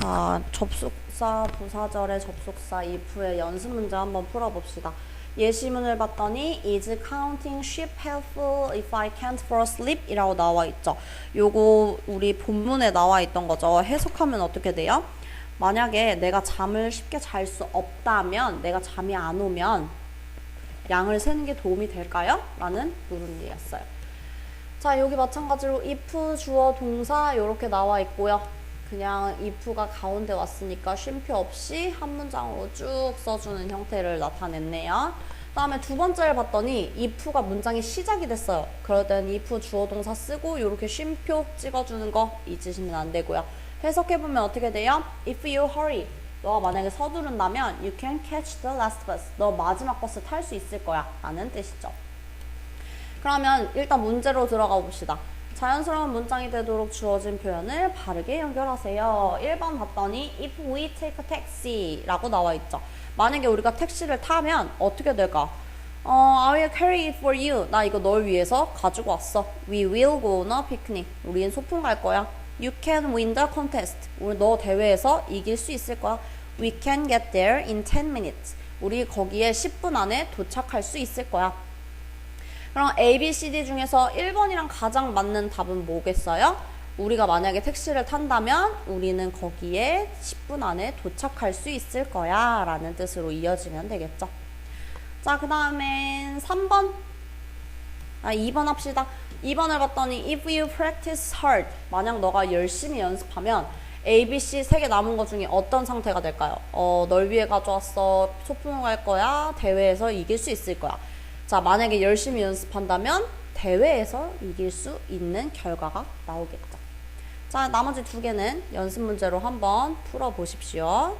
자, 접속사, 부사절의 접속사 if의 연습 문제 한번 풀어봅시다. 예시문을 봤더니 is counting sheep helpful if I can't fall asleep? 이라고 나와 있죠. 요거 우리 본문에 나와 있던 거죠. 해석하면 어떻게 돼요? 만약에 내가 잠을 쉽게 잘 수 없다면 내가 잠이 안 오면 양을 세는 게 도움이 될까요? 라는 물음이었어요. 자, 여기 마찬가지로 if 주어 동사 이렇게 나와 있고요. 그냥 if가 가운데 왔으니까 쉼표 없이 한 문장으로 쭉 써주는 형태를 나타냈네요. 다음에 두 번째를 봤더니 if가 문장이 시작이 됐어요. 그럴 때는 if 주어 동사 쓰고 이렇게 쉼표 찍어주는 거 잊으시면 안 되고요. 해석해보면 어떻게 돼요? If you hurry, 너가 만약에 서두른다면 you can catch the last bus. 너 마지막 버스 탈 수 있을 거야. 라는 뜻이죠. 그러면 일단 문제로 들어가 봅시다. 자연스러운 문장이 되도록 주어진 표현을 바르게 연결하세요. 1번 봤더니 if we take a taxi 라고 나와 있죠. 만약에 우리가 택시를 타면 어떻게 될까? 어, I will carry it for you. 나 이거 널 위해서 가지고 왔어. We will go on a picnic. 우린 소풍 갈 거야. You can win the contest. 우리 너 대회에서 이길 수 있을 거야. We can get there in 10 minutes. 우리 거기에 10분 안에 도착할 수 있을 거야. 그럼 A, B, C, D 중에서 1번이랑 가장 맞는 답은 뭐겠어요? 우리가 만약에 택시를 탄다면 우리는 거기에 10분 안에 도착할 수 있을 거야 라는 뜻으로 이어지면 되겠죠. 자, 그 다음엔 3번. 아, 2번 합시다. 2번을 봤더니 if you practice hard. 만약 너가 열심히 연습하면 A, B, C 세 개 남은 것 중에 어떤 상태가 될까요? 어, 널 위해 가져왔어. 소풍을 갈 거야. 대회에서 이길 수 있을 거야. 자, 만약에 열심히 연습한다면 대회에서 이길 수 있는 결과가 나오겠죠. 자, 나머지 두 개는 연습 문제로 한번 풀어 보십시오.